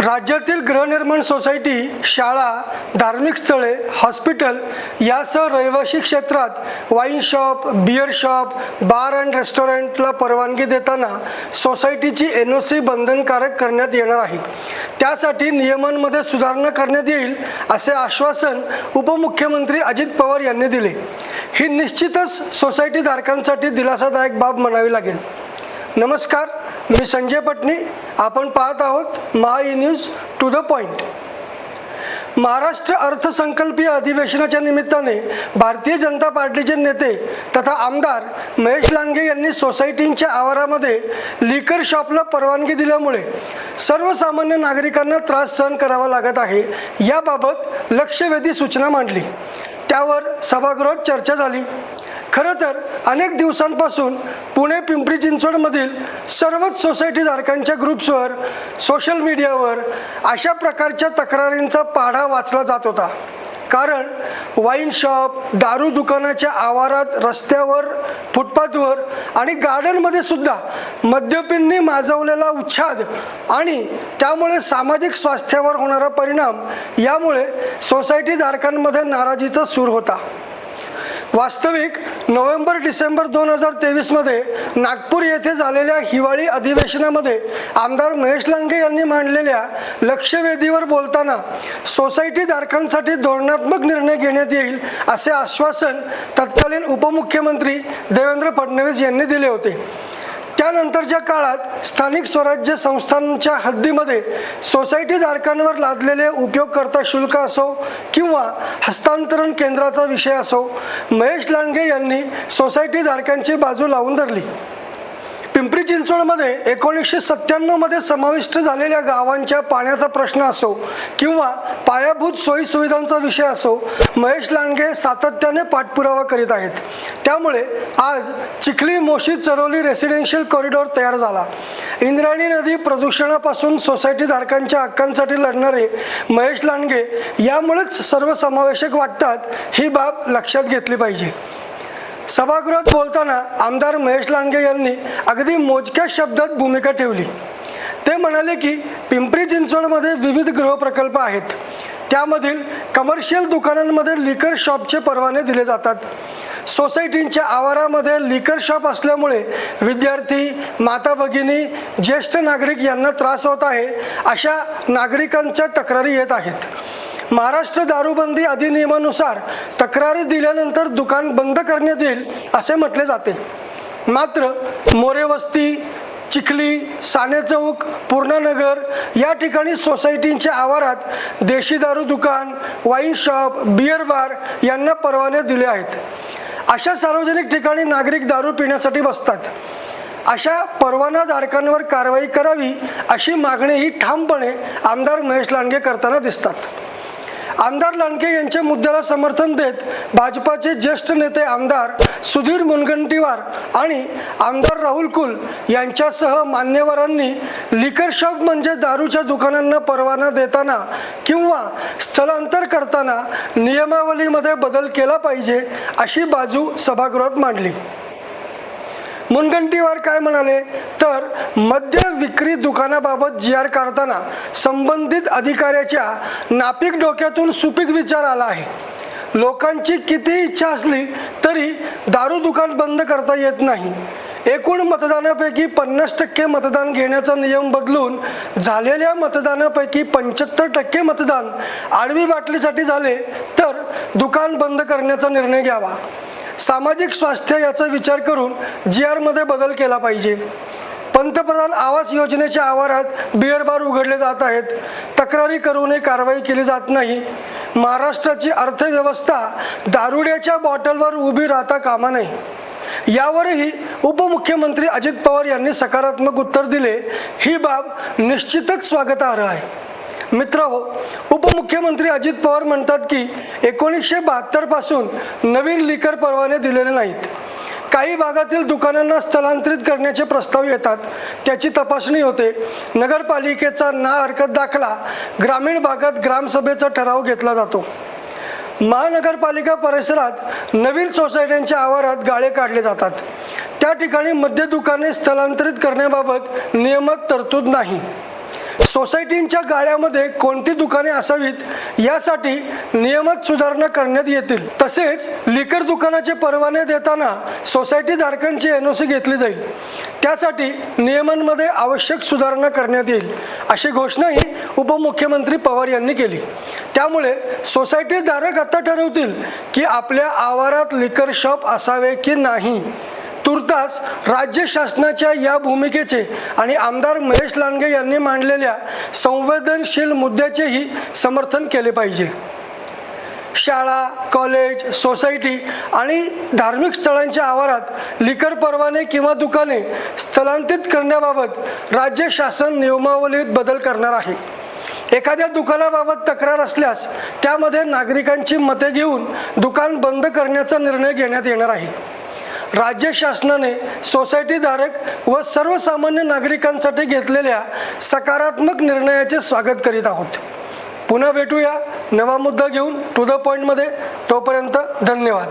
राज्यातील गृहनिर्माण सोसायटी शाळा धार्मिक स्थळे हॉस्पिटल यासह रहिवासी क्षेत्रात wine shop beer shop bar and रेस्टॉरंटला परवानगी देताना सोसायटीची एन ओ सी बंधनकारक करण्यात येणार आहे. त्यासाठी नियमांमध्ये सुधारणा करण्यात येईल असे आश्वासन उपमुख्यमंत्री अजित पवार यांनी दिले. ही निश्चितच सोसायटी धारकांसाठी दिलासादायक बाब म्हणावी लागेल. नमस्कार. मी संजय पटणी आपण पाहत आहोत Maha news to the point. Maharashtra अर्थसंकल्पीय अधिवेशनाच्या निमित्ताने भारतीय जनता पार्टीचे नेते तथा आमदार महेश लांगे यांनी सोसायटींच्या आवारामध्ये लिकर शॉपला परवानगी दिल्यामुळे सर्वसामान्य नागरिकांना त्रास सहन करावा लागत आहे. याबाबत लक्षवेधी सूचना मांडली. त्यावर सभागृहात चर्चा झाली. खरं तर अनेक दिवसांपासून पुणे पिंपरी चिंचवडमधील सर्वच सोसायटी धारकांच्या ग्रुप्सवर सोशल मीडियावर अशा प्रकारच्या तक्रारींचा पाढा वाचला जात होता. कारण वाईन शॉप दारू दुकानाच्या आवारात रस्त्यावर फुटपाथवर आणि गार्डनमध्ये सुद्धा मद्यपींनी माजवलेला उच्छाद आणि त्यामुळे सामाजिक स्वास्थ्यावर होणारा परिणाम यामुळे सोसायटी धारकांमध्ये नाराजीचा सूर होता. वास्तविक नोव्हेंबर डिसेंबर दोन हजार तेवीसमध्ये नागपूर येथे झालेल्या हिवाळी अधिवेशनामध्ये आमदार महेश लांगे यांनी मांडलेल्या लक्षवेधीवर बोलताना सोसायटीधारकांसाठी धोरणात्मक निर्णय घेण्यात येईल असे आश्वासन तत्कालीन उपमुख्यमंत्री देवेंद्र फडणवीस यांनी दिले होते. त्यानंतरच्या काळात स्थानिक स्वराज्य संस्थांच्या हद्दीमध्ये सोसायटी धारकांवर लादलेले उपयोगकर्ता शुल्क असो किंवा हस्तांतरण केंद्राचा विषय असो महेश लांडगे यांनी सोसायटी धारकांची बाजू लावून धरली. पिंपरी चिंचवडमध्ये एकोणीसशे सत्त्याण्णवमध्ये समाविष्ट झालेल्या गावांच्या पाण्याचा प्रश्न असो किंवा पायाभूत सोयीसुविधांचा विषय असो महेश लांडगे सातत्याने पाठपुरावा करीत आहेत. त्यामुळे आज चिखली मोशी चरोली रेसिडेन्शियल कॉरिडॉर तयार झाला. इंद्रायणी नदी प्रदूषणापासून सोसायटी धारकांच्या हक्कांसाठी लढणारे महेश लांडगे यामुळेच सर्वसमावेशक वाटतात ही बाब लक्षात घेतली पाहिजे. सभागृहात बोलताना आमदार महेश लांडगे यांनी अगदी मोजक्या शब्दात भूमिका ठेवली. ते म्हणाले की पिंपरी चिंचवडमध्ये विविध गृहप्रकल्प आहेत. त्यामधील कमर्शियल दुकानांमध्ये लिकर शॉपचे परवाने दिले जातात. सोसायटींच्या आवारामध्ये लिकर शॉप असल्यामुळे विद्यार्थी माता भगिनी ज्येष्ठ नागरिक यांना त्रास होत आहे अशा नागरिकांच्या तक्रारी येत आहेत. महाराष्ट्र दारूबंदी अधिनियमानुसार तक्रारी दिल्यानंतर दुकान बंद करण्यात येईल असे म्हटले जाते. मात्र मोरेवस्ती चिखली साने चौक पूर्णानगर या ठिकाणी सोसायटींच्या आवारात देशी दारू दुकान वाईन शॉप बिअर बार यांना परवाने दिले आहेत. अशा सार्वजनिक ठिकाणी नागरिक दारू पिण्यासाठी बसतात. अशा परवानाधारकांवर कारवाई करावी अशी मागणीही ठामपणे आमदार महेश लांडगे करताना दिसतात. आमदार लांडके यांच्या मुद्द्याला समर्थन देत भाजपाचे ज्येष्ठ नेते आमदार सुधीर मुनगंटीवार आणि आमदार राहुल कुल यांच्यासह मान्यवरांनी लिकर शॉप म्हणजे दारूच्या दुकानांना परवाना देताना किंवा स्थलांतर करताना नियमावलीमध्ये बदल केला पाहिजे अशी बाजू सभागृहात मांडली. मुनगंटीवार काय म्हणाले? तर मद्य विक्री दुकानाबाबत जी आर काढताना संबंधित अधिकाऱ्याच्या नापीक डोक्यातून सुपीक विचार आला आहे. लोकांची किती इच्छा असली तरी दारू दुकान बंद करता येत नाही. एकूण मतदानापैकी पन्नास टक्के मतदान घेण्याचा नियम बदलून झालेल्या मतदानापैकी पंच्याहत्तर टक्के मतदान आडवी बाटलीसाठी झाले तर दुकान बंद करण्याचा निर्णय घ्यावा. सामाजिक स्वास्थ्य याचा विचार करून जी आरमध्ये बदल केला पाहिजे. पंतप्रधान आवास योजनेच्या आवारात बिअर बार उघडले जात आहेत. तक्रारी करूनही कारवाई केली जात नाही. महाराष्ट्राची अर्थव्यवस्था दारुड्याच्या बॉटलवर उभी राहता कामा नये. यावरही उपमुख्यमंत्री अजित पवार यांनी सकारात्मक उत्तर दिले. ही बाब निश्चितच स्वागतार्ह आहे. मित्र हो उपमुख्यमंत्री अजित पवार म्हणतात की एकोणीसशे बहात्तरपासून नवीन लिकर परवाने दिलेले नाहीत. काही भागातील दुकानांना स्थलांतरित करण्याचे प्रस्ताव येतात. त्याची तपासणी होते. नगरपालिकेचा ना हरकत दाखला ग्रामीण भागात ग्रामसभेचा ठराव घेतला जातो. महानगरपालिका परिसरात नवीन सोसायट्यांच्या आवारात गाळे काढले जातात. त्या ठिकाणी मद्य दुकाने स्थलांतरित करण्याबाबत नियमात तरतूद नाही. सोसायटींच्या गाळ्यामध्ये कोणती दुकाने असावीत यासाठी नियमात सुधारणा करण्यात येतील. तसेच लिकर दुकानाचे परवाने देताना सोसायटी धारकांची एनओसी घेतली जाईल. त्यासाठी नियमांमध्ये आवश्यक सुधारणा करण्यात येईल अशी घोषणाही उपमुख्यमंत्री पवार यांनी केली. त्यामुळे सोसायटी धारक आता ठरवतील की आपल्या आवारात लिकर शॉप असावे की नाही. तुर्तास राज्य शासनाच्या या भूमिकेचे आणि आमदार महेश लांडगे यांनी मांडलेल्या संवेदनशील मुद्द्याचेही समर्थन केले पाहिजे. शाळा कॉलेज सोसायटी आणि धार्मिक स्थळांच्या आवारात लिकर परवाने किंवा दुकाने स्थलांतरित करण्याबाबत राज्य शासन नियमावलीत बदल करणार आहे. एखाद्या दुकानाबाबत तक्रार असल्यास त्यामध्ये नागरिकांची मते घेऊन दुकान बंद करण्याचा निर्णय घेण्यात येणार आहे. राज्य शासनाने सोसायटीधारक व सर्वसामान्य नागरिकांसाठी घेतलेल्या सकारात्मक निर्णयाचे स्वागत करीत आहोत. पुन्हा भेटूया. नवा मुद्दा घेऊन टू द पॉईंटमध्ये तोपर्यंत धन्यवाद.